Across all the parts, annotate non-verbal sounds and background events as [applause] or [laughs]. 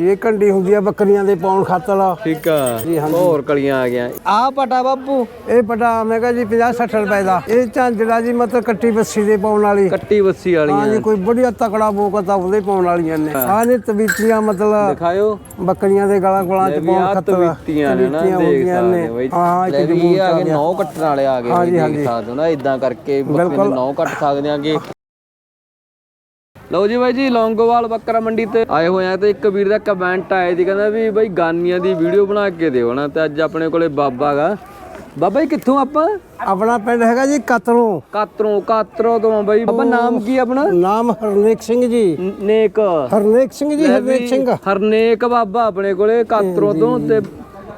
ਇਹ ਕੰਡੀ ਹੁੰਦੀ ਆ ਬੱਕਰੀਆਂ ਦੇ ਪਾਉਣ ਖਾਤਰ। ਠੀਕ ਆ। ਜੀ, ਹਾਂਜੀ। ਹੋਰ ਕਲੀਆਂ ਆ ਗਿਆ ਆ ਪਟਾ ਬਾਪੂ ਇਹ ਪਟਾ ਮੈਂ ਕਿਹਾ ਜੀ 50 60 ਰੁਪਏ ਦਾ। ਇਹ ਝਾਂਜਰਾ ਜੀ ਮਤਲਬ ਕੱਟੀ ਬੱਸੀ ਦੇ ਪਾਉਣ ਵਾਲੀ। ਕੱਟੀ ਬੱਸੀ ਹਾਂ ਵਾਲੀਆਂ ਜੀ ਕੋਈ ਬੜੀਆ ਤਕੜਾ ਬੋਕਤਾ ਉਹਦੇ ਪਾਉਣ ਵਾਲੀਆਂ ਨੇ। ਆਹ ਨੇ ਤਵੀਤੀਆਂ ਮਤਲਬ ਦਿਖਾਇਓ। ਬੱਕਰੀਆਂ ਦੇ ਗਲਾਂ ਗਲਾਂ ਲੈ ਚ ਵੀ ਪਾਉਣ ਆ ਖਾਤਰ। ਤਵੀਤੀਆਂ ਨੇ ਨਾ ਤਵੀਤੀਆਂ ਦੇਖ ਹੁੰਦੀਆਂ ਸਕਦੇ ਨੇ। ਹੋ ਬਈ। ਹਾਂ ਲੈ ਇੱਕ ਵੀ ਇਹ ਆ ਗਏ ਨੌ ਕੱਟਣ ਵਾਲੇ ਆ ਗਏ ਹਾਂਜੀ। ਦੇਖ ਸਕਦੇ ਹੋ ਨਾ ਇਦਾਂ ਕਰਕੇ ਬੱਕਰੇ ਬਿਲਕੁਲ। ਨੌ ਕੱਟ ਸਕਦੇ ਆਂਗੇ। ਲਓ ਜੀ ਬਾਈ ਜੀ ਲੌਂਗੋਵਾਲ ਬੱਕਰਾ ਮੰਡੀ ਤੇ ਆਏ ਹੋਏ ਆ ਤੇ ਇੱਕ ਵੀਰ ਦਾ ਕਮੈਂਟ ਆਇਆ ਸੀ ਕਹਿੰਦਾ ਵੀ ਬਾਈ ਗਾਨੀਆਂ ਦੀ ਵੀਡੀਓ ਬਣਾ ਕੇ ਦਿਓ ਨਾ ਤੇ ਅੱਜ ਆਪਣੇ ਕੋਲੇ ਬਾਬਾ ਗਾ। ਬਾਬਾ ਜੀ ਕਿੱਥੋਂ ਆਪਾਂ? ਆਪਣਾ ਪਿੰਡ ਹੈਗਾ ਜੀ ਕਤਰੋਂ। ਕਾਤਰੋਂ ਕਾਤਰੋਂ ਤੋਂ ਬਾਈ। ਬਾਬਾ ਨਾਮ ਕੀ ਆਪਣਾ? ਨਾਮ ਹਰਨੇਕ ਸਿੰਘ ਜੀ। ਨੇਕ। ਹਰਨੇਕ ਸਿੰਘ ਜੀ ਹਰਨੇਕ ਸਿੰਘ। ਹਰਨੇਕ ਬਾਬਾ ਆਪਣੇ ਕੋਲੇ ਕਾਤਰੋਂ ਤੋਂ ਤੇ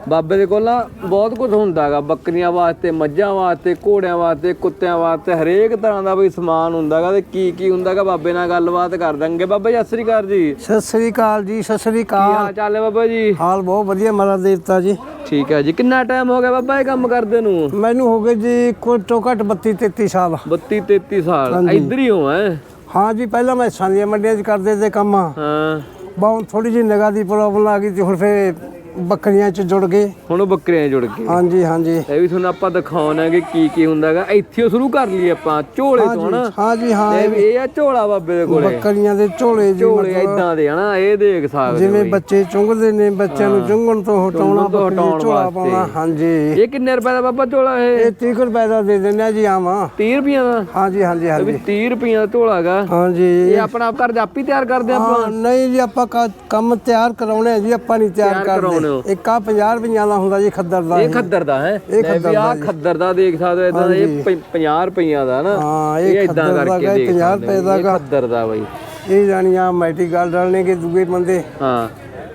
ਬਾਬੇ ਦੇ ਕੋਲ ਨਾ ਬਹੁਤ ਕੁਝ ਹੁੰਦਾਗਾ ਬੱਕਰੀਆਂ ਵਾਸਤੇ ਮੱਝਾਂ ਵਾਸਤੇ ਘੋੜਿਆਂ ਵਾਸਤੇ ਕੁੱਤਿਆਂ ਵਾਸਤੇ ਹਰੇਕ ਤਰ੍ਹਾਂ ਦਾ ਬਈ ਸਮਾਨ ਹੁੰਦਾਗਾ ਤੇ ਕੀ ਕੀ ਹੁੰਦਾਗਾ ਬਾਬੇ ਨਾਲ ਗੱਲਬਾਤ ਕਰ ਦਾਂਗੇ। ਬਾਬਾ ਜੀ ਸਤਿ ਸ੍ਰੀ ਅਕਾਲ ਜੀ। ਕੀ ਸਤਿ ਸ੍ਰੀ ਅਕਾਲ ਜੀ ਸਤਿ ਸ੍ਰੀ ਅਕਾਲ। ਹਾਲ ਚਾਲ ਹੈ ਬਾਬਾ ਜੀ? ਹਾਲ ਬਹੁਤ ਵਧੀਆ ਮਰਾ ਦੇਵਤਾ ਜੀ। ਠੀਕ ਹੈ ਜੀ। ਕਿੰਨਾ ਟਾਈਮ ਹੋ ਗਿਆ ਬਾਬਾ ਇਹ ਕੰਮ ਕਰਦੇ ਨੂੰ? ਮੈਨੂੰ ਹੋ ਗਏ ਜੀ ਘੱਟੋ ਘੱਟ 32 33 ਸਾਲ। 32 33 ਸਾਲ। ਇੱਧਰ ਹੀ ਹੋ ਹੈ? ਹਾਂ ਜੀ ਪਹਿਲਾਂ ਮੈਂ ਸਾਨੀਆਂ ਮੰਡੀਆਂ 'ਚ ਕਰਦੇ ਤੇ ਕੰਮ। ਹਾਂ। ਬਹੁਤ ਥੋੜੀ ਜਿਹੀ ਨਿਗਾਹ ਦੀ ਪ੍ਰੋਬਲਮ ਆ ਗਈ ਤੇ ਹੁਣ ਫੇ ਬੱਕਰੀਆਂ 'ਚ ਜੁੜ ਗਏ। ਹੁਣ ਉਹ ਬੱਕਰੀਆਂ ਜੁੜ ਗਏ। ਹਾਂਜੀ ਹਾਂਜੀ। ਇਹ ਵੀ ਤੁਹਾਨੂੰ ਆਪਾਂ ਦਿਖਾਉਣਾ ਕਿ ਕੀ ਕੀ ਹੁੰਦਾਗਾ। ਇੱਥੇ ਸ਼ੁਰੂ ਕਰ ਲਈ ਆਪਾਂ ਝੋਲੇ ਤੋਂ ਹਨਾ? ਹਾਂ ਜੀ ਹਾਂ। ਇਹ ਵੀ ਇਹ ਆ ਝੋਲਾ ਬਾਬੇ ਦੇ ਕੋਲੇ। ਬੱਕਰੀਆਂ ਦੇ ਝੋਲੇ ਜੀ ਝੋਲੇ ਇਦਾਂ ਦੇ ਹਨਾ? ਇਹ ਦੇਖ ਸਕਦੇ ਜਿਵੇਂ ਬੱਚੇ ਚੁੰਗਦੇ ਨੇ ਬੱਚਿਆਂ ਨੂੰ ਚੁੰਗਣ ਤੋਂ ਹਟਾਉਣਾ ਤੋਂ ਬੱਕਰੀ ਹਟਾਉਣ ਝੋਲਾ ਵਾਸਤੇ। ਪਾਉਣਾ ਹਾਂਜੀ। ਇਹ ਕਿੰਨੇ ਰੁਪਏ ਦਾ ਬਾਬਾ ਝੋਲਾ ਇਹ? ਇਹ 30 ਰੁਪਏ ਦਾ ਦੇ ਦਿੰਦੇ ਆ ਜੀ ਆਵਾਂ। 30 ਰੁਪਈਆ ਦਾ? ਹਾਂਜੀ ਹਾਂਜੀ ਇਹ ਵੀ ਹਾਂਜੀ। 30 ਰੁਪਈਆ ਦਾ ਝੋਲਾ ਹੈਗਾ। ਹਾਂਜੀ। ਇਹ ਆਪਣਾ ਆਪ ਘਰ ਜਾਪੀ ਤਿਆਰ ਕਰਦੇ ਆਪਾਂ? ਨਹੀਂ ਜੀ ਆਪਾਂ ਕ- ਕੰਮ ਤਿਆਰ ਕਰਾਉਣੇ ਆ ਜੀ ਆਪਾਂ ਨਹੀਂ ਤਿਆਰ ਕਰਾਉਣੇ ਕਰਦੇ। ਹੋ। ਇੱਕ ਆ 50 ਰੁਪਈਆਂ ਦਾ ਹੁੰਦਾ ਜੀ ਖੱਦਰ ਦਾ ਇਹ ਖੱਦਰ ਦਾ ਹੈ? ਇਹ ਵੀ ਆ ਖੱਦਰ ਦਾ ਦੇਖ ਸਕਦੇ ਹੋ ਇਦਾਂ ਇਹ 50 ਰੁਪਈਆ ਦਾ ਨਾ। ਹਾਂ ਇਹ ਇਦਾਂ ਖੱਦਰ ਦਾ ਕਰਕੇ ਦੇਖ 50 ਸਕਦੇ ਰੁਪਏ ਦਾ। ਖੱਦਰ ਦਾ ਬਾਈ। ਇਹ ਜਾਣੀਆਂ ਮੈਟੀ ਗੱਲ ਡਲਣੇ ਕੇ ਦੂਏ ਬੰਦੇ। ਹਾਂ।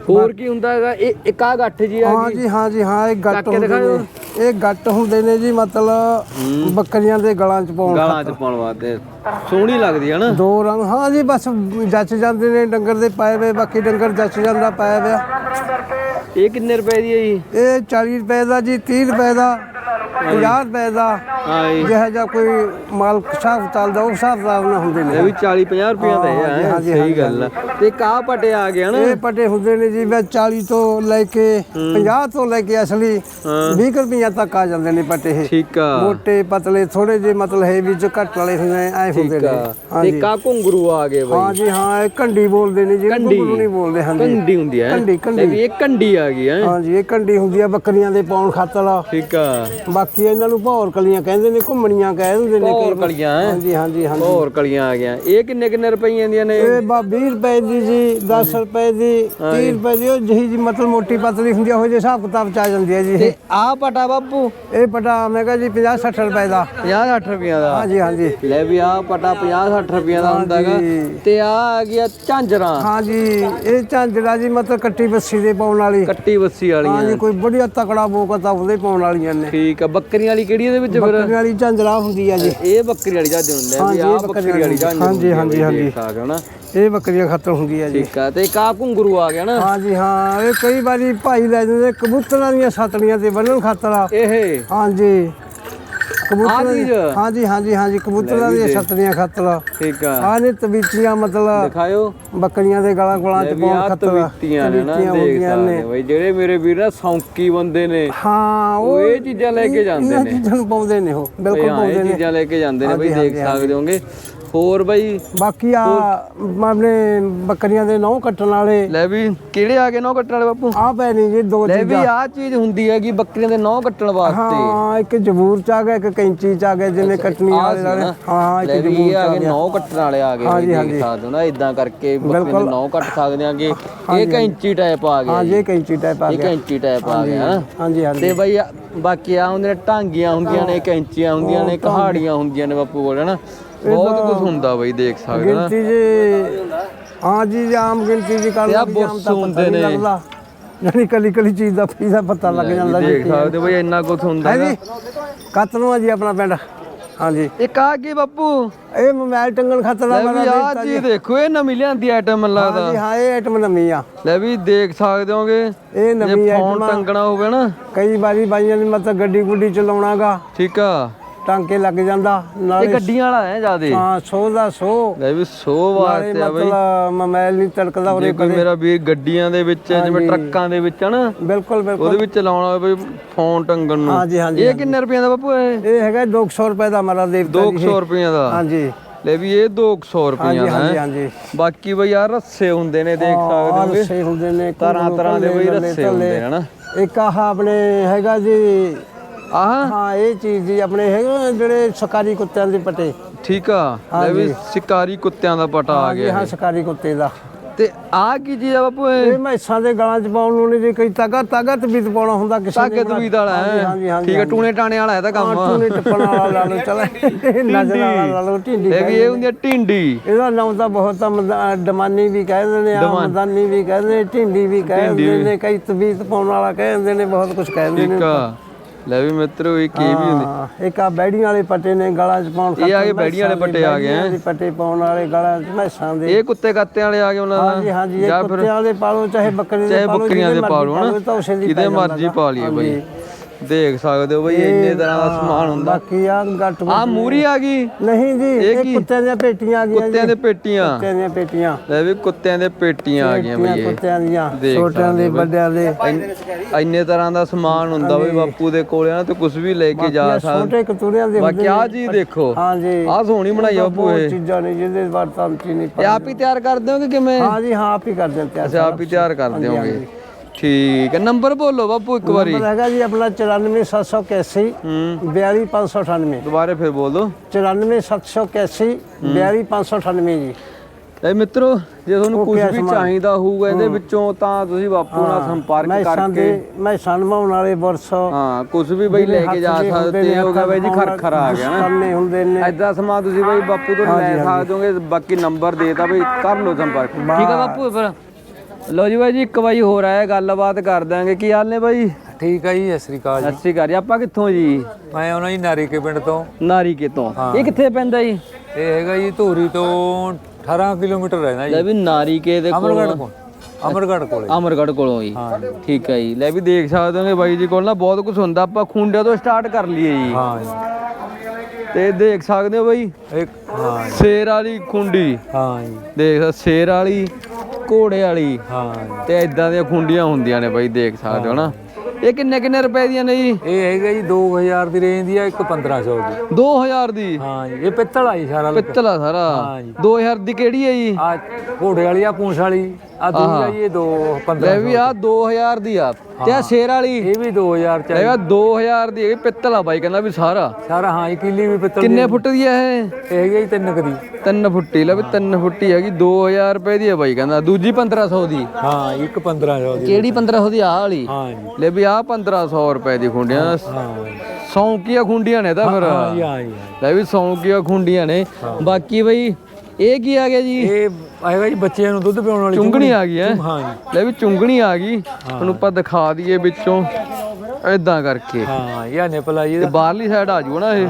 ਹੋਰ ਕੀ ਹੁੰਦਾ ਹੈਗਾ? ਇਹ ਇੱਕ ਆ ਗੱਠ ਜੀ ਆ ਹਾਂ ਜੀ। ਹਾਂ ਜੀ ਹਾਂ ਇਹ ਕੇ ਹੁੰਦੇ। ਨੇ। ਇਹ ਗੱਟ ਹੁੰਦੇ ਨੇ ਜੀ ਮਤਲਬ ਬੱਕਰੀਆਂ ਦੇ ਗਲਾਂ 'ਚ ਪਾਉਣ ਗਾਲਾਂ ਚ ਪਾਉਣ ਵਾਸਤੇ। ਸੋਹਣੀ ਲੱਗਦੀ ਹੈ ਨਾ। ਦੋ ਰੰਗ ਹਾਂ ਜੀ ਬਸ ਜੱਚ ਜਾਂਦੇ ਨੇ ਡੰਗਰ ਦੇ ਪਾਏ ਵੇ ਬਾਕੀ ਡੰਗਰ ਜੱਚ ਜਾਂਦਾ ਪਾਇਆ ਵਿਆ ਇਹ ਕਿੰਨੇ ਰੁਪਏ ਦੀ ਹੈ ਜੀ? ਇਹ 40 ਰੁਪਏ ਦਾ ਜੀ 30 ਰੁਪਏ ਦਾ 50 ਰੁਪਏ ਦਾ। ਹਾਂ ਜੀ ਜਿਹੜਾ ਜਿਹਾ ਕੋਈ ਮਾਲ ਹਿਸਾਬ ਚੱਲਦਾ ਉਹ ਹਿਸਾਬ ਨਾਲ ਹੁੰਦੇ ਇਹ ਨੇ ਵੀ 40 50 ਰੁਪਈਆ ਦਾ ਹੈ ਹਾਂਜੀ, ਸਹੀ ਗੱਲ ਆ। ਤੇ ਕਾ ਪਟੇ ਆ ਗਏ ਨਾ ਇਹ ਪੱਟੇ ਹੁੰਦੇ ਨੇ ਜੀ ਬਸ 40 ਤੋਂ ਲੈ ਕੇ 50 ਤੋਂ ਲੈ ਕੇ ਅਸਲੀ 20 ਰੁਪਈਆ ਤੱਕ ਆ ਜਾਂਦੇ ਨੇ ਪੱਟੇ ਇਹ। ਠੀਕ ਆ। ਮੋਟੇ ਪਤਲੇ ਥੋੜੇ ਜਿਹੇ ਮਤਲਬ ਹੈ ਵਿੱਚ ਘੱਟ ਵਾਲੇ ਹੁੰਦੇ ਐ ਹੁੰਦੇ ਠੀਕ ਨੇ। ਆ ਤੇ ਹਾਂਜੀ। ਕਾ ਘੁੰਗਰੂ ਆ ਗਏ ਬਾਈ? ਹਾਂ ਜੀ ਹਾਂ ਇਹ ਕੰਡੀ ਬੋਲਦੇ ਨੇ ਜੀ ਕੰਢੀ। ਗੁੰਗਰੂ ਨਹੀਂ ਬੋਲਦੇ ਹਾਂਜੀ। ਕੰਡੀ ਹੁੰਦੀ ਹੈ? ਕੰਢੀ, ਕੰਢੀ। ਲੈ ਵੀ ਇਹ ਕੰਡੀ ਆ ਗਈ ਹੈ? ਹਾਂ ਜੀ ਇਹ ਕੰਡੀ ਹੁੰਦੀ ਆ ਬੱਕਰੀਆਂ ਦੇ ਪਾਉਣ ਖਾਤਰ। ਠੀਕ ਆ। ਬਾਕੀ ਇਹਨਾਂ ਨੂੰ ਭੌਰ ਕਲੀਆਂ ਕਹਿੰਦੇ ਨੇ ਘੁੰਮਣੀਆਂ ਕਹਿ ਦਿੰਦੇ ਨੇ ਹੋਰ ਕਲੀਆਂ ਹਾਂਜੀ ਹਾਂਜੀ ਹਾਂਜੀ। ਹੋਰ ਕਲੀਆਂ ਆ ਗਿਆ ਇਹ ਕਿੰਨੇ ਕਿੰਨੇ ਰੁਪਈਆਂ ਦੀਆਂ ਨੇ? ਇਹ ਬਾ 20 ਰੁਪਏ ਦੀ ਜੀ 10 ਰੁਪਏ ਦੀ 30 ਰੁਪਏ ਦੀ ਉਹ ਜਿਹੀ ਜੀ ਮਤਲਬ ਮੋਟੀ ਪਤਲੀ ਹੁੰਦੀ ਉਹ ਜਿਹੇ ਹਿਸਾਬ ਕਿਤਾਬ ਚ ਆ ਜਾਂਦੀ ਹੈ ਜੀ। ਤੇ ਆ ਪਟਾ ਬਾਪੂ? ਇਹ ਪਟਾ ਮੈਂ ਕਿਹਾ ਜੀ 50 60 ਰੁਪਏ ਦਾ। 50 60 ਰੁਪਈਆ ਦਾ? ਹਾਂਜੀ ਹਾਂਜੀ। ਲੈ ਵੀ ਆ ਪਟਾ 50 60 ਰੁਪਈਆ ਦਾ ਹੁੰਦਾ ਹੈਗਾ। ਤੇ ਆ ਆ ਗਿਆ ਝਾਂਜਰਾਂ। ਹਾਂਜੀ ਇਹ ਝਾਂਜਰਾ ਜੀ ਮਤਲਬ ਕੱਟੀ ਬੱਸੀ ਦੇ ਪਾਉਣ ਵਾਲੀ। ਕੱਟੀ ਬੱਸੀ ਵਾਲੀਆਂ। ਹਾਂਜੀ ਕੋਈ ਬੜੀਆ ਤਕੜਾ ਬੋਕਤਾ ਉਹਦੇ ਪਾਉਣ ਵਾਲੀਆਂ ਨੇ। ਠੀਕ ਆ ਬੱਕਰੀਆਂ ਵਾਲੀ ਕਿਹੜੀ ਇਹਦੇ ਵਿੱਚ ਫਿਰ? ਬੱਕਰੀ ਵਾਲੀ ਝਾਂਜਰਾ ਹੁੰਦੀ ਆ ਜੀ। ਇਹ ਬੱਕਰੀ ਵਾਲੀ ਜੱਜ ਹੁੰਦੇ ਆ ਵੀ ਆ ਬੱਕਰੀ ਵਾਲੀ। ਜੱਜ ਹਾਂਜੀ, ਹਾਂਜੀ, ਹਾਂਜੀ। ਨਾ ਇਹ ਬੱਕਰੀਆਂ ਖਾਤਰ ਹੁੰਦੀ ਆ ਜੀ। ਠੀਕ ਆ ਤੇ ਕਾ ਘੁੰਗਰੂ ਆ ਗਿਆ ਨਾ। ਹਾਂਜੀ ਹਾਂ ਇਹ ਕਈ ਵਾਰੀ ਭਾਈ ਲੈ ਜਾਂਦੇ ਕਬੂਤਰਾਂ ਦੀਆਂ ਸਤਲੀਆਂ ਤੇ ਬੰਨਣ ਖਾਤਰ ਆ। ਇਹ? ਹਾਂਜੀ। ਕਬੂਤਰਾਂ ਚੀਜ਼? ਦੀ- ਹਾਂਜੀ ਹਾਂਜੀ ਹਾਂਜੀ ਕਬੂਤਰਾਂ ਦੀਆਂ ਸਤਲੀਆਂ ਖਾਤਰ। ਠੀਕ ਆ। ਆ ਨੇ ਤਵੀਤੀਆਂ ਮਤਲਬ ਦਿਖਾਇਓ। ਬੱਕਰੀਆਂ ਦੇ ਗਲਾਂ ਗਲਾਂ ਚ ਵੀ ਪਾਉਣ ਆ ਖਾਤਰ। ਤਵੀਤੀਆਂ ਨੇ ਨਾ ਤਵੀਤੀਆਂ ਦੇਖ ਹੁੰਦੀਆਂ ਸਕਦੇ ਹੋ ਬਈ ਜਿਹੜੇ ਮੇਰੇ ਵੀਰ ਨਾ ਸੌਂਕੀ ਬੰਦੇ ਨੇ ਹਾਂ ਉਹ ਇਹ ਚੀਜ਼ਾਂ ਲੈ ਕੇ ਜਾਂਦੇ ਇਹਨਾਂ ਨੇ। ਚੀਜ਼ਾਂ ਨੂੰ ਪਾਉਂਦੇ ਨੇ ਉਹ ਬਿਲਕੁਲ ਹਾਂ, ਪਾਉਂਦੇ ਇਹ ਨੇ। ਚੀਜ਼ਾਂ ਲੈ ਕੇ ਜਾਂਦੇ ਨੇ ਬਈ ਹਾਂਜੀ, ਦੇਖ ਹਾਂਜੀ, ਸਕਦੇ ਹੋਗੇ। ਹੋਰ ਬਈ? ਬਾਕੀ ਆ ਆਪਣੇ ਬੱਕਰੀਆਂ ਦੇ ਨਹੁੰ ਕੱਟਣ ਵਾਲੇ। ਲੈ ਵੀ ਕਿਹੜੇ ਆ ਗਏ ਨੌ ਕੱਟਣ ਵਾਲੇ ਬਾਪੂ? ਆ ਪੈ ਨਹੀਂ ਜੀ ਦੋ ਲੈ ਵੀ ਚੀਜ਼ਾਂ। ਆ ਚੀਜ਼ ਹੁੰਦੀ ਹੈਗੀ ਬੱਕਰੀਆਂ ਦੇ ਨੌ ਕੱਟਣ ਵਾਸਤੇ। ਹਾਂ ਇੱਕ ਜਬੂਰ ਚ ਆ ਗਿਆ ਇੱਕ ਕੈਂਚੀ ਚ ਆ ਗਿਆ ਜਿਵੇਂ ਕੱਟਣੀ ਵਾਲੇ ਸੀ ਵਾਲੇ ਨਾ। ਹਾਂ ਇੱਕ ਜਬੂਰ ਇਹ ਚ ਆ ਗਿਆ। ਨੌ ਕੱਟਣ ਵਾਲੇ ਆ ਗਏ ਹਾਂਜੀ, ਹਾਂਜੀ। ਹੋ ਨਾ ਇਦਾਂ ਕਰਕੇ ਬੱਕਰੀਆਂ ਦੇ ਬਿਲਕੁਲ। ਨੌ ਕੱਟ ਸਕਦੇ ਆਂਗੇ। ਇਹ ਕੈਂਚੀ ਟਾਈਪ ਆ ਗਿਆ ਹਾਂ ਜੀ। ਇਹ ਕੈਂਚੀ ਟਾਈਪ ਆ ਇਹ ਗਿਆ। ਕੈਂਚੀ ਟਾਈਪ ਆ ਗਿਆ। ਹਾਂਜੀ ਹਾਂਜੀ। ਤੇ ਬਈ ਬਾਕੀ ਆ ਹੁੰਦੇ ਨੇ ਟਾਂਗੀਆਂ ਹੁੰਦੀਆਂ ਨੇ ਕੈਂਚੀਆਂ ਹੁੰਦੀਆਂ ਨੇ ਕਹਾੜੀਆਂ ਹੁੰਦੀਆਂ ਨੇ ਬਾਪੂ ਕੋਲ ਹਨਾ। ਬਹੁਤ ਕੁਝ ਹੁੰਦਾ ਬਈ ਦੇਖ ਸਕਦੇ। ਹੋ ਨਾ ਗਿਣਤੀ ਜੀ ਹਾਂ ਜੀ ਜੀ ਆਮ ਗਿਣਤੀ ਜੀ ਜੀ ਆਮ ਬੁੱਸ ਤਾਂ ਹੁੰਦੇ ਨੇ। ਜਾਨੀ ਕਲੀ ਕਲੀ ਚੀਜ਼ ਦਾ ਪੀਜ਼ਾ ਪਤਾ ਲੱਗ ਜਾਂਦਾ ਜੀ। ਦੇਖ ਸਕਦੇ ਹੋ ਬਈ ਇੰਨਾ ਕੁਝ ਹੁੰਦਾ ਹੈ ਜੀ ਕਤਲੋਂ ਆ ਜੀ ਆਪਣਾ ਪਿੰਡ। ਹਾਂਜੀ। ਇੱਕ ਆ ਕੀ ਬਾਪੂ ਇਹ ਮੋਬਾਈਲ ਟੰਗਣ ਖਾਤਰ ਦਾ ਵੀ ਮੇਰਾ ਆ ਚੀਜ਼ ਦੇਖੋ ਇਹ ਨਵੀਂ ਲਿਆਂਦੀ ਆਈਟਮ ਲੱਗਦਾ। ਹਾਂਜੀ ਹਾਂ ਇਹ ਆਈਟਮ ਨਵੀਂ ਆ। ਲੈ ਵੀ ਦੇਖ ਸਕਦੇ ਹੋਗੇ। ਇਹ ਨਵੀਂ ਜੇ ਫੋਨ ਆਈਟਮ ਟੰਗਣਾ ਹੋਵੇ ਨਾ। ਕਈ ਵਾਰੀ ਬਾਈਆਂ ਨੇ ਮਤਲਬ ਗੱਡੀ ਗੁੱਡੀ ਚਲਾਉਣਾਗਾ। ਠੀਕ ਆ। ਟਾਂਕੇ ਲੱਗ ਜਾਂਦਾ ਇਹ ਨਾਲੇ ਗੱਡੀਆਂ ਵਾਲਾ ਹੈ ਜਿਆਦੇ? ਹਾਂ ਸੋ ਦਾ ਸੋ। ਲੈ ਵੀ ਸੋ ਨਾਲੇ ਵਾਸਤੇ ਆ ਬਈ। ਮਤਲਬ ਮੋਬਾਈਲ ਨਹੀਂ ਤੜਕਦਾ ਉਹਦੇ ਕੋਈ ਮੇਰਾ ਵੀਰ ਗੱਡੀਆਂ ਦੇ ਵਿੱਚ ਜਿਵੇਂ ਟਰੱਕਾਂ ਦੇ ਵਿੱਚ ਹਨਾ? ਬਿਲਕੁਲ ਬਿਲਕੁਲ। ਉਹਦੇ ਵਿੱਚ ਲਾਉਣਾ ਹੋਵੇ ਬਈ ਫੋਨ ਟੰਗਣ ਨੂੰ। ਹਾਂਜੀ ਹਾਂਜੀ ਇਹ ਕਿੰਨੇ ਰੁਪਏ ਦਾ ਬਾਪੂ ਇਹ? ਇਹ ਹੈਗਾ 200 ਰੁਪਏ ਦਾ ਮਾਰਾ ਦੇਵਤਾ ਜੀ। 200 ਰੁਪਏ ਦਾ? ਹਾਂਜੀ। ਲੈ ਵੀ ਇਹ 200 ਰੁਪਏ ਦਾ ਹਾਂਜੀ ਹੈ? ਹਾਂਜੀ। ਬਾਕੀ ਬਈ ਯਾਰ ਰੱਸੇ ਹੁੰਦੇ ਨੇ ਦੇਖ ਸਕਦੇ ਹੋਗੇ। ਰੱਸੇ ਹੁੰਦੇ ਨੇ ਤਰ੍ਹਾਂ ਤਰ੍ਹਾਂ ਦੇ ਬਈ ਰੱਸੇ ਹੁੰਦੇ ਨੇ ਹਨਾ? ਇੱਕ ਆਹ ਆਪਣੇ ਹੈਗਾ ਜੀ ਆਹ? ਹਾਂ ਇਹ ਚੀਜ਼ ਜੀ ਆਪਣੇ ਹੈਗੇ ਜਿਹੜੇ ਸ਼ਿਕਾਰੀ ਕੁੱਤਿਆਂ ਦੇ ਪਟੇ। ਠੀਕ ਆ ਲੈ ਵੀ ਸ਼ਿਕਾਰੀ ਕੁੱਤਿਆਂ ਦਾ ਪਟਾ ਆ ਗਿਆ ਹਾਂ ਸ਼ਿਕਾਰੀ ਕੁੱਤੇ ਦਾ। ਤੇ ਆਹ ਕੀ ਚੀਜ਼ ਆ ਬਾਪੂ ਇਹ? ਮੈਸਾਂ ਦੇ ਗਲਾਂ 'ਚ ਪਾਉਣ ਨੂੰ ਨਹੀਂ ਜੀ ਕਈ ਤਗਾ ਤਗਾ ਤਬੀਤ ਪਾਉਣਾ ਹੁੰਦਾ ਕਿਸੇ ਨੇ ਤਾਕਤ ਵੀ ਵਾਲਾ ਹਾਂਜੀ, ਹੈ। ਠੀਕ ਹੈ ਟੂਣੇ ਟਾਣੇ ਵਾਲਾ ਹੈ ਤਾਂ ਕੰਮ। ਨਹੀਂ ਟੱਪਣ ਵਾਲਾ ਲਾ ਲਓ ਚਲ। [laughs] ਨਜ਼ਰ ਵਾਲਾ ਲਾ ਲਓ ਢਿੰਡੀ ਇਹ ਵੀ ਇਹ ਹੁੰਦੀ ਆ ਢਿੰਡੀ ਇਹਦਾ ਨਾਮ ਤਾਂ ਬਹੁਤ ਆ ਦਮਾਨੀ ਵੀ ਕਹਿੰਦੇ ਨੇ ਆ ਮਦਾਨੀ ਵੀ ਕਹਿੰਦੇ ਨੇ ਢਿੰਡੀ ਵੀ ਕਹਿੰਦੇ ਨੇ ਕਈ ਤਬੀਤ ਪਾਉਣ ਵਾਲਾ ਕਹਿੰਦੇ ਨੇ ਬਹੁਤ ਕੁਝ ਕਹਿੰਦੇ ਨੇ ਠੀਕ ਆ। ਲੈ ਵੀ ਮਿੱਤਰੋ ਇਹ ਕੀ ਵੀ ਹੁੰਦੀ। ਹਾਂ, ਇੱਕ ਆ ਬੈੜੀਆਂ ਵਾਲੇ ਪੱਟੇ ਨੇ ਗਲਾਂ 'ਚ ਪਾਉਣ ਇਹ ਆ ਗਏ ਬੈੜੀਆਂ ਵਾਲੇ ਪੱਟੇ ਆ ਗਏ, ਬੈੜੀਆਂ ਦੇ ਪੱਟੇ ਪਾਉਣ ਵਾਲੇ ਗਲਾਂ 'ਚ ਮੈਸਾਂ ਦੇ। ਇਹ ਕੁੱਤੇ ਕੱਤਿਆਂ ਵਾਲੇ ਆ ਗਏ ਉਹਨਾਂ ਹਾਂਜੀ ਦਾ। ਹਾਂਜੀ ਇਹ ਜਾਂ ਫਿਰ ਕੁੱਤਿਆਂ ਦੇ ਪਾਲੋ ਚਾਹੇ ਬੱਕਰੀ ਦੇ ਚਾਹੇ ਪਾਲੋ ਬੱਕਰੀਆਂ ਦੇ ਜਿਹਦੇ ਪਾ ਲਓ ਮਰਜ਼ੀ ਹਨਾ ਜਿਹਦੇ ਮਰਜ਼ੀ ਪਾ ਲਈਏ ਬਈ। ਹਾਂਜੀ। ਦੇਖ ਸਕਦੇ ਹੋ ਬਈ ਇੰਨੇ ਤਰ੍ਹਾਂ ਦਾ ਸਮਾਨ ਹੁੰਦਾ। ਬਾਕੀ ਆ ਗੱਟ ਆ ਮੂਰੀ ਆ ਗਈ? ਨਹੀਂ ਜੀ ਇਹ ਇਹ ਕੀ? ਕੁੱਤਿਆਂ ਦੀਆਂ ਪੇਟੀਆਂ ਆ ਗਈਆਂ ਕੁੱਤਿਆਂ ਦੇ ਪੇਟੀਆਂ? ਕੁੱਤਿਆਂ ਦੀਆਂ ਪੇਟੀਆਂ। ਲੈ ਵੀ ਕੁੱਤਿਆਂ ਦੇ ਪੇਟੀਆਂ ਆ ਗਈਆਂ ਬਈ ਇਹ। ਕੁੱਤਿਆਂ ਦੀਆਂ ਦੇਖ ਛੋਟਿਆਂ ਦੇ ਵੱਡਿਆਂ ਦੇ। ਇੰਨ- ਇੰਨੇ ਤਰ੍ਹਾਂ ਦਾ ਸਮਾਨ ਹੁੰਦਾ ਬਈ ਬਾਪੂ ਦੇ ਕੋਲੇ ਨਾ ਤੇ ਕੁਝ ਵੀ ਲੈ ਕੇ ਜਾ ਸਕਦਾ। ਛੋਟੇ ਕਤੂਰਿਆਂ ਦੇ ਬਾਕੀ ਆ ਚੀਜ਼ ਦੇਖੋ। ਹਾਂ ਜੀ ਆ ਸੋਹਣੀ ਬਣਾਈ ਆ ਬਾਪੂ ਬਹੁਤ ਇਹ। ਚੀਜ਼ਾਂ ਨੇ ਜਿਹਦੇ ਬਾਰੇ ਤਾਂ ਨਹੀਂ ਇਹ ਆਪ ਹੀ ਤਿਆਰ ਕਰਦੇ ਹੋ ਕਿ ਕਿਵੇਂ? ਹਾਂ ਜੀ ਹਾਂ ਆਪ ਹੀ ਕਰਦੇ ਹਾਂ ਤਿਆਰ ਅੱਛਾ ਆਪ ਹੀ ਤਿਆਰ ਕਰਦੇ ਹੋਗੇ। ਠੀਕ ਹੈ ਨੰਬਰ ਬੋਲੋ ਬਾਪੂ ਇੱਕ ਵਾਰੀ। ਨੰਬਰ ਹੈਗਾ ਜੀ ਆਪਣਾ 94781 ਹੂੰ। 42598 ਦੁਬਾਰੇ ਫਿਰ ਬੋਲ। ਦੋ 94781 42598 ਜੀ। ਲੈ ਮਿੱਤਰੋ ਜੇ ਤੁਹਾਨੂੰ ਕੁਝ ਵੀ? ਚਾਹੀਦਾ ਹੋਊਗਾ ਇਹਦੇ ਵਿੱਚੋਂ ਤਾਂ ਤੁਸੀਂ ਬਾਪੂ ਨਾਲ ਸੰਪਰਕ ਕਰਕੇ ਦੇ ਮੈਸਾਂ ਨਮਾਉਣ ਵਾਲੇ ਬੁਰਸ ਹਾਂ ਕੁਝ ਵੀ ਬਈ ਲੈ ਕੇ ਜਾ ਸਕਦੇ ਹੋ ਗਿਆ ਬਈ ਜੀ ਖਰਖਰਾ ਆ ਗਿਆ ਨਾ। ਕਰਨੇ ਹੁੰਦੇ ਨੇ। ਐਦਾਂ ਸਮਾਨ ਤੁਸੀਂ ਬਈ ਬਾਪੂ ਤੋਂ ਲੈ ਸਕਦੇ ਹੋਗੇ ਬਾਕੀ ਨੰਬਰ ਦੇਤਾ ਬਈ ਕਰ ਲਓ ਸੰਪਰਕ। ਠੀਕ ਆ ਬਾਪੂ ਫਿਰ। ਲਓ ਜੀ ਬਾਈ ਜੀ ਇੱਕ ਵਾਰੀ ਹੋਰ ਆਇਆ ਗੱਲਬਾਤ ਕਰ ਦਾਂਗੇ ਕੀ ਹਾਲ ਨੇ ਬਾਈ? ਠੀਕ ਆ ਜੀ ਸਤਿ ਸ੍ਰੀ ਅਕਾਲ ਜੀ। ਸਤਿ ਸ਼੍ਰੀ ਅਕਾਲ ਜੀ। ਆਪਾਂ ਕਿੱਥੋਂ ਜੀ? ਮੈਂ ਉਹਨਾਂ ਜੀ ਨਾਰੀਕੇ ਪਿੰਡ ਤੋਂ। ਨਾਰੀਕੇ ਤੋਂ। ਇਹ ਕਿੱਥੇ ਪੈਂਦਾ ਜੀ? ਇਹ ਹੈਗਾ ਜੀ ਧੂਰੀ ਤੋਂ 18 ਕਿਲੋਮੀਟਰ ਰਹਿਣਾ ਜੀ। ਲੈ ਵੀ ਨਾਰੀਕੇ ਦੇ ਕੋਲ ਅਮਰਗੜ੍ਹ ਕੋਲ। ਅਮਰਗੜ੍ਹ ਕੋਲੇ ਅਮਰਗੜ੍ਹ ਕੋਲੋਂ ਜੀ। ਠੀਕ ਹੈ ਜੀ। ਲੈ ਵੀ ਦੇਖ ਸਕਦੇ ਹੋਗੇ ਬਾਈ ਜੀ ਕੋਲ ਨਾ ਬਹੁਤ ਕੁਝ ਹੁੰਦਾ। ਆਪਾਂ ਖੁੰਡਿਆਂ ਤੋਂ ਸਟਾਰਟ ਕਰ ਲਈਏ ਜੀ। ਹਾਂ ਜੀ। ਤੇ ਦੇਖ ਸਕਦੇ ਹੋ ਬਾਈ? ਇੱਕ ਹਾਂ ਜੀ, ਸ਼ੇਰ ਵਾਲੀ ਖੁੰਡੀ। ਹਾਂ ਜੀ। ਦੇਖ ਸ਼ੇਰ ਵਾਲੀ ਘੋੜੇ ਵਾਲੀ ਹਾਂ। ਤੇ ਇਦਾਂ ਦੀਆਂ ਖੁੰਡੀਆਂ ਹੁੰਦੀਆਂ ਨੇ ਬਾਈ ਦੇਖ ਸਕਦੇ ਹੋ ਨਾ ਇਹ ਕਿੰਨੇ ਕਿੰਨੇ ਰੁਪਏ ਦੀਆਂ ਨੇ ਜੀ? ਇਹ ਹੈਗਾ ਜੀ 2000 ਦੀ ਰੇਂਜ ਦੀ ਆ ਇੱਕ 1500 ਦੀ। 2000 ਦੀ? ਹਾਂ ਜੀ ਇਹ ਪਿੱਤਲ ਆ ਜੀ ਸਾਰਾ ਪਿੱਤਲ ਆ ਸਾਰਾ। ਹਾਂ ਜੀ। 2000 ਦੀ ਕਿਹੜੀ ਹੈ ਜੀ? ਆ ਘੋੜੇ ਵਾਲੀ ਆ ਪੂੰਛ ਵਾਲੀ ਆ ਦੂਜੀ ਆ ਜੀ ਇਹ 2 15 ਲੈ ਵੀ ਆ 2000 ਦੀ ਆ ਤੇ ਆ ਸ਼ੇਰ ਵਾਲੀ। ਇਹ ਵੀ 2000 ਚ ਆ ਲੈ ਜੀ। ਆ 2000 ਦੀ ਹੈਗੀ ਪਿੱਤਲ ਆ ਬਾਈ ਕਹਿੰਦਾ ਵੀ ਸਾਰਾ। ਸਾਰਾ ਹਾਂ ਇਹ ਕਿੱਲੀ ਵੀ ਪਿੱਤਲ ਦੀ ਕਿੰਨੇ ਫੁੱਟ ਦੀ ਆ ਇਹ? ਇਹ ਹੈਗਾ ਜੀ ਤਿੰਨ ਕੁ ਦੀ। ਤਿੰਨ ਫੁੱਟੀ ਲੈ ਵੀ ਤਿੰਨ ਫੁੱਟੀ ਹੈਗੀ 2000 ਰੁਪਏ ਦੀ ਹੈ ਬਾਈ ਕਹਿੰਦਾ। ਦੂਜੀ 1500 ਦੀ। ਹਾਂ ਇੱਕ 1500 ਦੀ। ਕਿਹੜੀ 1500 ਦੀ ਆਹ ਵਾਲੀ? ਹਾਂ ਜੀ। ਲੈ ਵੀ ਆ 1500 ਰੁਪਏ ਦੀ ਖੁੰਡੀਆਂ। ਸੌਂਕੀਆਂ ਖੁੰਡੀਆਂ ਨੇ ਤਾਂ ਫਿਰ। ਹਾਂ ਜੀ ਹਾਂ। ਲੈ ਵੀ ਸੌਂਕੀਆਂ ਖੁੰਡੀਆਂ ਨੇ। ਬਾਕੀ ਬਈ ਇਹ ਕੀ ਆ ਗਿਆ ਜੀ? ਇਹ ਆਏਗਾ ਜੀ ਬੱਚਿਆਂ ਨੂੰ ਦੁੱਧ ਪਿਆਉਣ ਵਾਲੀ ਚੁੰਗਣੀ ਆ ਗਈ ਹੈ? ਹਾਂ ਜੀ। ਲੈ ਵੀ ਚੁੰਗਣੀ ਆ ਗਈ। ਤੁਹਾਨੂੰ ਆਪਾਂ ਦਿਖਾ ਦਈਏ ਵਿੱਚੋਂ। ਏਦਾਂ ਕਰਕੇ। ਹਾਂ ਇਹ ਨਿਪਲ ਆ ਜੀ ਤੇ। ਬਾਹਰਲੀ ਸਾਈਡ ਆ ਜੂ ਨਾ ਇਹ।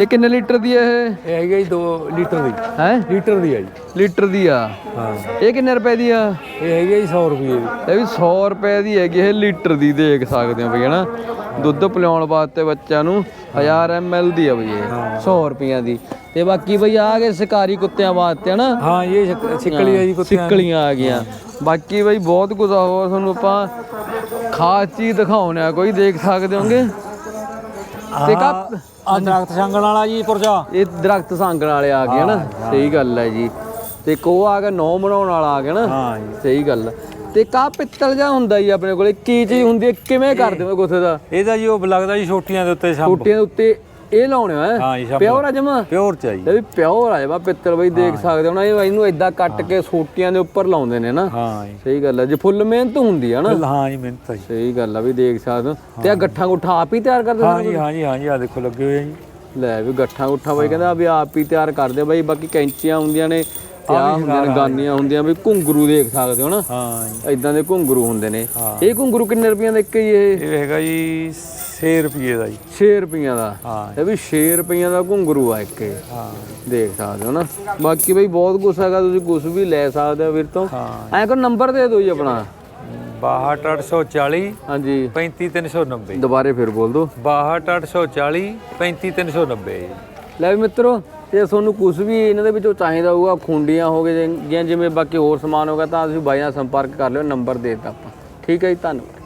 ਇਹ ਕਿੰਨੇ ਲੀਟਰ ਦੀ ਹੈ ਇਹ? ਇਹ ਹੈਗਾ ਜੀ 2 ਲੀਟਰ ਦੀ। ਹੈ? ਲੀਟਰ ਦੀ ਆ ਜੀ। ਲੀਟਰ ਦੀ ਆ? ਹਾਂ। ਇਹ ਕਿੰਨੇ ਰੁਪਏ ਦੀ ਆ? ਇਹ ਹੈਗਾ ਜੀ 100 ਰੁਪਏ ਦੀ। ਇਹ ਵੀ 100 ਰੁਪਏ ਦੀ ਹੈਗੀ ਇਹ ਲੀਟਰ ਦੀ ਦੇਖ ਸਕਦੇ ਹੋ ਬਈ ਹਨਾ? ਦੁੱਧ ਪਿਲਾਉਣ ਵਾਸਤੇ ਬੱਚਿਆਂ ਨੂੰ 1000 ml ਦੀ ਆ ਬਈ ਇਹ। 100 ਰੁਪਈਆਂ ਦੀ। ਤੇ ਬਾਕੀ ਬਈ ਆ ਗਏ ਸ਼ਿਕਾਰੀ ਕੁੱਤਿਆਂ ਵਾਸਤੇ ਹਨਾ? ਹਾਂ ਇਹ ਸ਼ਿਕ- ਸਿੱਕਲੀ ਆ ਜੀ ਕੁੱਤਿਆਂ। ਸਿੱਕਲੀਆਂ ਆ ਗਈਆਂ। ਬਾਕੀ ਬਈ ਬਹੁਤ ਕੁਝ ਹੋਰ ਤੁਹਾਨੂੰ ਆਪਾਂ ਖਾਸ ਚੀਜ਼ ਦਿਖਾਉਣੇ ਆ। ਕੋਈ ਦੇਖ ਸਕਦੇ ਹੋਗੇ? ਤੇ ਕੱਪ ਆ ਦਰਖਤ ਸੰਗਣ ਵਾਲਾ ਜੀ ਪੁਰਜਾ ਇਹ ਦਰਖਤ ਸੰਗਣ ਵਾਲੇ ਆ ਗਏ ਹਨਾ ਸਹੀ ਗੱਲ ਹੈ ਜੀ। ਤੇ ਕੋ ਆ ਗਿਆ ਨੌ ਬਣਾਉਣ ਵਾਲਾ ਆ ਗਿਆ ਨਾ ਸਹੀ ਗੱਲ। ਤੇ ਕਾ ਪਿੱਤਲ ਜਾਂ ਹੁੰਦਾ ਜੀ ਆਪਣੇ ਕੋਲੇ ਕੀ ਚੀਜ਼ ਹੁੰਦੀ ਹੈ ਕਿਵੇਂ ਕਰਦੇ ਹੋ ਗੁੱਥੇ ਦਾ? ਇਹਦਾ ਜੀ ਉਹ ਲੱਗਦਾ ਜੀ ਛੋਟੀਆਂ ਦੇ ਉੱਤੇ ਸ਼ੰਭ। ਟੂਟੀਆਂ ਦੇ ਉੱਤੇ ਇਹ ਲਾਉਣੇ ਆ। ਹਾਂ ਜੀ ਸ਼ੰਭ ਪਿਓਰ ਆ ਜਮਾ? ਪਿਓਰ ਚ ਆ ਜੀ। ਇਹ ਵੀ ਪਿਓਰ ਆ ਜਮਾ ਪਿੱਤਲ ਬਈ ਦੇਖ ਸਕਦੇ ਹੋ ਨਾ ਇਹ ਇਹਨੂੰ ਇਦਾਂ ਕੱਟ ਕੇ ਸੋਟੀਆਂ ਦੇ ਉੱਪਰ ਲਾਉਂਦੇ ਨੇ ਨਾ। ਹਾਂ ਜੀ। ਸਹੀ ਗੱਲ ਹੈ ਜੇ ਫੁੱਲ ਮਿਹਨਤ ਹੁੰਦੀ ਆ ਨਾ। ਹਾਂ ਜੀ ਮਿਹਨਤ ਆ ਜੀ। ਸਹੀ ਗੱਲ ਆ ਵੀ ਦੇਖ ਸਕਦੇ ਹੋ। ਤੇ ਆ ਗੱਠਾਂ ਗੁੱਠਾ ਆਪ ਹੀ ਤਿਆਰ ਕਰਦੇ ਹਾਂ ਜੀ ਹਾਂ ਜੀ ਹਾਂ ਜੀ ਆ ਦੇਖੋ ਲੱਗੇ ਹੋਏ ਆ ਜੀ। ਲੈ ਵੀ ਗੱਠਾਂ ਗੁੱਠਾਂ ਬਈ ਕਹਿੰਦਾ ਵੀ ਆਪ ਹੀ ਤਿਆਰ ਕਰਦੇ ਬਈ ਬਾਕੀ ਕੈਂਚੀਆਂ ਹੁੰਦੀਆਂ ਨੇ ਤੇ ਆ ਹੁੰਦੀਆਂ ਨੇ ਗਾਨੀਆਂ ਹੁੰਦੀਆਂ ਵੀ ਘੁੰਗਰੂ ਦੇਖ ਸਕਦੇ ਹੋ ਨਾ। ਹਾਂ ਜੀ। ਇਦਾਂ ਦੇ ਘੁੰਗਰੂ ਹੁੰਦੇ ਨੇ। ਇਹ ਘੁੰਗਰੂ ਕਿੰਨੇ ਰੁਪਈਆਂ ਦਾ ਇੱਕ ਹੀ ਇਹ? ਇਹ ਹੈਗਾ ਜੀ 6 ਰੁਪਏ ਦਾ ਜੀ। 6 ਰੁਪਈਆਂ ਦਾ? ਹਾਂ। ਇਹ ਵੀ 6 ਰੁਪਈਆਂ ਦਾ ਘੁੰਗਰੂ ਆ ਇੱਕ। ਇਹ। ਹਾਂ। ਦੇਖ ਸਕਦੇ ਹੋ ਨਾ। ਬਾਕੀ ਬਈ ਬਹੁਤ ਕੁਛ ਹੈਗਾ ਤੁਸੀਂ ਕੁਛ ਵੀ ਲੈ ਸਕਦੇ ਹੋ ਵੀਰ ਤੋਂ। ਹਾਂ। ਐਂ ਕੋ ਨੰਬਰ ਦੇ ਦਿਓ ਜੀ ਆਪਣਾ। 62840 ਹਾਂਜੀ। 35390 ਦੁਬਾਰੇ ਫਿਰ ਬੋਲ ਦਿਓ। 62840 35390 ਲੈ ਵੀ ਮਿੱਤਰੋ ਜੇ ਤੁਹਾਨੂੰ ਕੁਝ ਵੀ ਇਹਨਾਂ ਦੇ ਵਿੱਚੋਂ ਚਾਹੀਦਾ ਹੋਊਗਾ ਖੁੰਡੀਆਂ ਹੋ ਗਏ ਜਾਂ ਜਿਵੇਂ ਬਾਕੀ ਹੋਰ ਸਮਾਨ ਹੋਗਾ ਤਾਂ ਤੁਸੀਂ ਬਾਈ ਨਾਲ ਸੰਪਰਕ ਕਰ ਲਿਓ ਨੰਬਰ ਦੇ ਦਿੱਤਾ ਆਪਾਂ। ਠੀਕ ਹੈ ਜੀ ਧੰਨਵਾਦ।